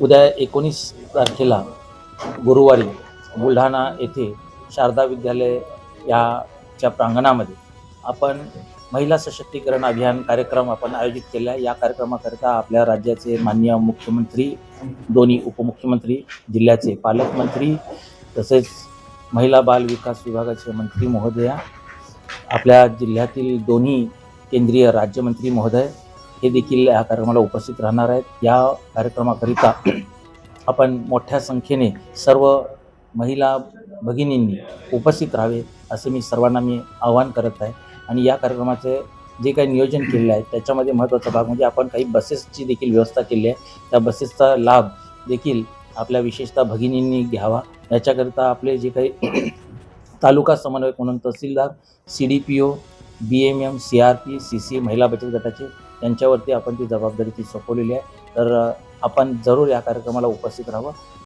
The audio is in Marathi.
उद्या एकोणीस तारखेला गुरुवारी बुलढाणा येथे शारदा विद्यालय याच्या प्रांगणामध्ये आपण महिला सशक्तीकरण अभियान कार्यक्रम आपण आयोजित केला आहे. या कार्यक्रमाकरिता आपल्या राज्याचे मान्य मुख्यमंत्री दोन्ही उपमुख्यमंत्री जिल्ह्याचे पालकमंत्री तसेच महिला बाल विकास विभागाचे मंत्री महोदया आपल्या जिल्ह्यातील दोन्ही केंद्रीय राज्यमंत्री महोदय हे देखील या कार्यक्रमाला उपस्थित राहणार आहेत. या कार्यक्रमाकरिता आपण मोठ्या संख्येने सर्व महिला भगिनींनी उपस्थित राहावे असे मी सर्वांना मी आवाहन करत आहे. आणि या कार्यक्रमाचे जे काही नियोजन केलेलं आहे त्याच्यामध्ये महत्त्वाचा भाग म्हणजे आपण काही बसेसची देखील व्यवस्था केली आहे. त्या बसेसचा लाभ देखील आपल्या विशेषतः भगिनींनी घ्यावा. याच्याकरिता आपले जे काही तालुका समन्वयक म्हणून तहसीलदार C D P O B M M C R P C C महिला बचत गटाचे यांच्यावरती आपण ती जबाबदारी ती सोपवलेली आहे. तर आपण जरूर या कार्यक्रमाला उपस्थित राहावं.